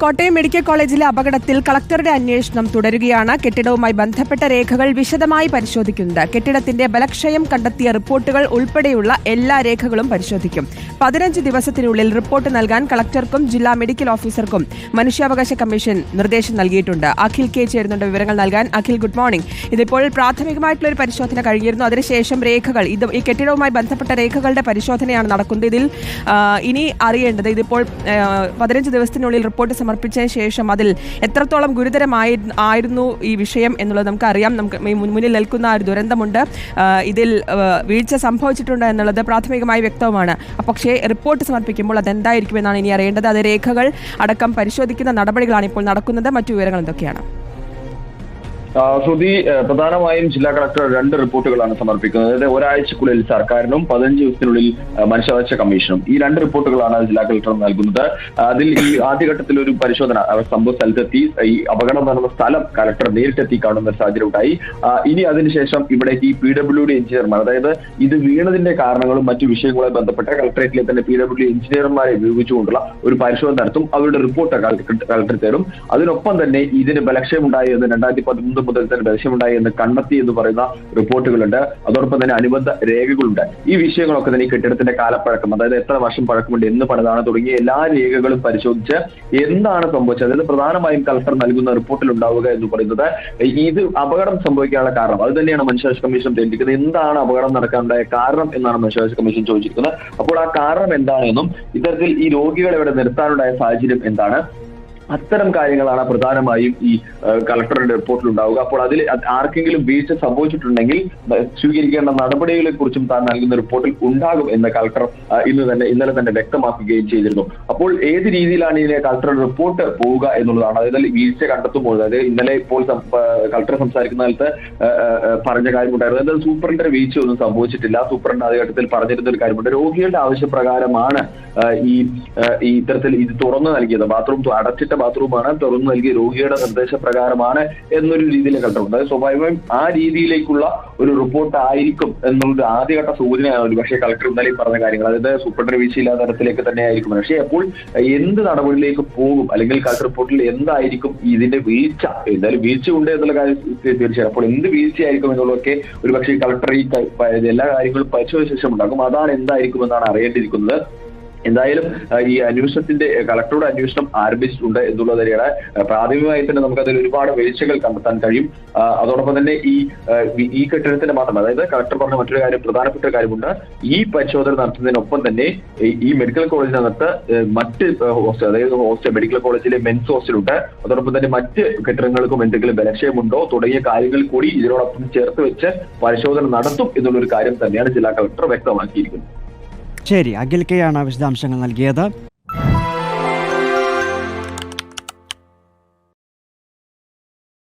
Kottayam medical കോളേജിലെ അപകടത്തിൽ കളക്ടറുടെ അന്വേഷണം തുടരുകയാണ്. കെട്ടിടവുമായി ബന്ധപ്പെട്ട രേഖകൾ വിശദമായി പരിശോധിക്കുന്നത് കെട്ടിടത്തിന്റെ ബലക്ഷയം കണ്ടെത്തിയ റിപ്പോർട്ടുകൾ ഉൾപ്പെടെയുള്ള എല്ലാ രേഖകളും പരിശോധിക്കും. പതിനഞ്ച് ദിവസത്തിനുള്ളിൽ റിപ്പോർട്ട് നൽകാൻ കളക്ടർക്കും ജില്ലാ മെഡിക്കൽ ഓഫീസർക്കും മനുഷ്യാവകാശ കമ്മീഷൻ നിർദ്ദേശം നൽകിയിട്ടുണ്ട്. അഖിൽ കെ ചേരുന്നുണ്ട് വിവരങ്ങൾ നൽകാൻ. Akhil good morning. ഇതിപ്പോൾ പ്രാഥമികമായിട്ടുള്ള ഒരു പരിശോധന കഴിഞ്ഞിരുന്നു. അതിനുശേഷം രേഖകൾ ഇത് ഈ കെട്ടിടവുമായി ബന്ധപ്പെട്ട രേഖകളുടെ പരിശോധനയാണ് നടക്കുന്നത്. ഇതിൽ ഇനി അറിയേണ്ടത് ഇതിപ്പോൾ പതിനഞ്ച് ദിവസത്തിനുള്ളിൽ റിപ്പോർട്ട് സമർപ്പിച്ചതിന് ശേഷം അതിൽ എത്രത്തോളം ഗുരുതരമായി ആയിരുന്നു ഈ വിഷയം എന്നുള്ളത് നമുക്കറിയാം. നമുക്ക് മുന്നിൽ നിൽക്കുന്ന ഒരു ദുരന്തമുണ്ട്. ഇതിൽ വീഴ്ച സംഭവിച്ചിട്ടുണ്ട് എന്നുള്ളത് പ്രാഥമികമായി വ്യക്തവുമാണ്. പക്ഷേ റിപ്പോർട്ട് സമർപ്പിക്കുമ്പോൾ അതെന്തായിരിക്കും എന്നാണ് ഇനി അറിയേണ്ടത്. അത് രേഖകൾ അടക്കം പരിശോധിക്കുന്ന നടപടികളാണ് ഇപ്പോൾ നടക്കുന്നത്. മറ്റു വിവരങ്ങൾ എന്തൊക്കെയാണ്? ശ്രുതി പ്രധാനമായും ജില്ലാ കളക്ടർ രണ്ട് റിപ്പോർട്ടുകളാണ് സമർപ്പിക്കുന്നത്. അതായത് ഒരാഴ്ചക്കുള്ളിൽ സർക്കാരിനും പതിനഞ്ച് ദിവസത്തിനുള്ളിൽ മനുഷ്യാവകാശ കമ്മീഷനും. ഈ രണ്ട് റിപ്പോർട്ടുകളാണ് ജില്ലാ കളക്ടർ നൽകുന്നത്. അതിൽ ഈ ആദ്യഘട്ടത്തിൽ ഒരു പരിശോധന സംഭവ സ്ഥലത്തെത്തി. ഈ അപകടം നടന്ന സ്ഥലം കളക്ടർ നേരിട്ടെത്തി കാണുന്ന സാഹചര്യം ഉണ്ടായി. ഇനി അതിനുശേഷം ഇവിടെ ഈ പി ഡബ്ല്യു ഡി എഞ്ചിനീയർമാർ അതായത് ഇത് വീണതിന്റെ കാരണങ്ങളും മറ്റു വിഷയങ്ങളുമായി ബന്ധപ്പെട്ട കളക്ടറേറ്റിലെ തന്നെ പി ഡബ്ല്യു എഞ്ചിനീയർമാരെ ഉപയോഗിച്ചുകൊണ്ടുള്ള ഒരു പരിശോധന നടത്തും. അവരുടെ റിപ്പോർട്ട് കളക്ടർ തരും അതിനൊപ്പം തന്നെ ഇതിന് ബലക്ഷയമുണ്ടായത് രണ്ടായിരത്തി പതിമൂന്ന് മുതൽ തന്നെ ബലക്ഷയമുണ്ടായി എന്ന് കണ്ടെത്തി എന്ന് പറയുന്ന റിപ്പോർട്ടുകളുണ്ട്. അതോടൊപ്പം തന്നെ അനുബന്ധ രേഖകളുണ്ട്. ഈ വിഷയങ്ങളൊക്കെ തന്നെ ഈ കെട്ടിടത്തിന്റെ കാലപ്പഴക്കം അതായത് എത്ര വർഷം പഴക്കമുണ്ട് എന്ന് പണിതാണ് തുടങ്ങിയ എല്ലാ രേഖകളും പരിശോധിച്ച് എന്താണ് സംഭവിച്ചത് അതായത് പ്രധാനമായും കളക്ടർ നൽകുന്ന റിപ്പോർട്ടിൽ ഉണ്ടാവുക എന്ന് പറയുന്നത് ഇത് അപകടം സംഭവിക്കാനുള്ള കാരണം. അത് തന്നെയാണ് മനുഷ്യാവകാശ കമ്മീഷൻ തെളിയിക്കുന്നത്. എന്താണ് അപകടം നടക്കാനുണ്ടായ കാരണം എന്നാണ് മനുഷ്യാവകാശ കമ്മീഷൻ ചോദിച്ചിരിക്കുന്നത്. അപ്പോൾ ആ കാരണം എന്താണെന്നും ഇത്തരത്തിൽ ഈ രോഗികളെ ഇവിടെ നിർത്താനുണ്ടായ സാഹചര്യം എന്താണ്? അത്തരം കാര്യങ്ങളാണ് പ്രധാനമായും ഈ കളക്ടറുടെ റിപ്പോർട്ടിൽ ഉണ്ടാവുക അപ്പോൾ അതിൽ ആർക്കെങ്കിലും വീഴ്ച സംഭവിച്ചിട്ടുണ്ടെങ്കിൽ സ്വീകരിക്കേണ്ട നടപടികളെ കുറിച്ചും താൻ നൽകുന്ന റിപ്പോർട്ടിൽ ഉണ്ടാകും എന്ന് കളക്ടർ ഇന്ന് തന്നെ ഇന്നലെ തന്നെ വ്യക്തമാക്കുകയും ചെയ്തിരുന്നു. അപ്പോൾ ഏത് രീതിയിലാണ് ഇതിനെ കളക്ടറുടെ റിപ്പോർട്ട് പോവുക എന്നുള്ളതാണ്. അതായത് വീഴ്ച കണ്ടെത്തുമ്പോൾ അതായത് ഇന്നലെ ഇപ്പോൾ കളക്ടർ സംസാരിക്കുന്ന കാലത്ത് പറഞ്ഞ കാര്യമുണ്ടായിരുന്നു. അതായത് സൂപ്രണ്ടിന്റെ വീഴ്ച ഒന്നും സംഭവിച്ചിട്ടില്ല. സൂപ്രണ്ട് ആദ്യ ഘട്ടത്തിൽ പറഞ്ഞിരുന്ന ഒരു കാര്യമുണ്ട്. രോഗികളുടെ ആവശ്യപ്രകാരമാണ് ഈ ഇത്തരത്തിൽ ഇത് തുറന്നു നൽകിയത്. ബാത്റൂം അടച്ചിട്ട ബാത്റൂമാണ് തുറന്നു നൽകിയ രോഗിയുടെ നിർദ്ദേശപ്രകാരമാണ് എന്നൊരു രീതിയിൽ കണ്ടിട്ടുണ്ട്. അതായത് സ്വാഭാവികമായും ആ രീതിയിലേക്കുള്ള ഒരു റിപ്പോർട്ട് ആയിരിക്കും എന്നുള്ള ആദ്യഘട്ട സൂചനയാണ് ഒരു പക്ഷേ കളക്ടർ ഇന്നലെ പറഞ്ഞ കാര്യങ്ങൾ. അതായത് സൂപ്രണ്ട് വീഴ്ചയില്ലാത്ത തരത്തിലേക്ക് തന്നെ ആയിരിക്കും പക്ഷേ അപ്പോൾ എന്ത് നടപടിയിലേക്ക് പോകും? അല്ലെങ്കിൽ കളക്ടർ റിപ്പോർട്ടിൽ എന്തായിരിക്കും ഇതിന്റെ വീഴ്ച? എന്തായാലും വീഴ്ച ഉണ്ട് എന്നുള്ള കാര്യം തീർച്ചയായും. അപ്പോൾ എന്ത് വീഴ്ചയായിരിക്കും എന്നുള്ളതൊക്കെ ഒരു പക്ഷേ കളക്ടർ ഈ എല്ലാ കാര്യങ്ങളും പരിശോധിച്ച ശേഷം ഉണ്ടാക്കും അതാണ് എന്തായിരിക്കും എന്നാണ് അറിയേണ്ടിയിരിക്കുന്നത്. എന്തായാലും ഈ അന്വേഷണത്തിന്റെ കളക്ടറുടെ അന്വേഷണം ആരംഭിച്ചിട്ടുണ്ട് എന്നുള്ളത് തന്നെയാണ് പ്രാഥമികമായി തന്നെ നമുക്ക് അതിൽ ഒരുപാട് വീഴ്ചകൾ കണ്ടെത്താൻ കഴിയും. അതോടൊപ്പം തന്നെ ഈ ഈ- കെട്ടിടത്തിന്റെ മാത്രം അതായത് കളക്ടർ പറഞ്ഞ മറ്റൊരു കാര്യം പ്രധാനപ്പെട്ട കാര്യമുണ്ട്. ഈ പരിശോധന നടത്തുന്നതിനൊപ്പം തന്നെ ഈ മെഡിക്കൽ കോളേജിനകത്ത് മറ്റ് ഹോസ്റ്റൽ അതായത് ഹോസ്റ്റൽ മെഡിക്കൽ കോളേജിലെ മെൻസ് ഹോസ്റ്റലുണ്ട്. അതോടൊപ്പം തന്നെ മറ്റ് കെട്ടിടങ്ങൾക്കും എന്തെങ്കിലും ബലക്ഷയമുണ്ടോ തുടങ്ങിയ കാര്യങ്ങൾ കൂടി ഇതിനോടൊപ്പം ചേർത്ത് വെച്ച് പരിശോധന നടത്തും എന്നുള്ളൊരു കാര്യം തന്നെയാണ് ജില്ലാ കളക്ടർ വ്യക്തമാക്കിയിരിക്കുന്നത്. ശരി അഖിൽ കെയാണ് വിശദാംശങ്ങൾ നൽകിയത്.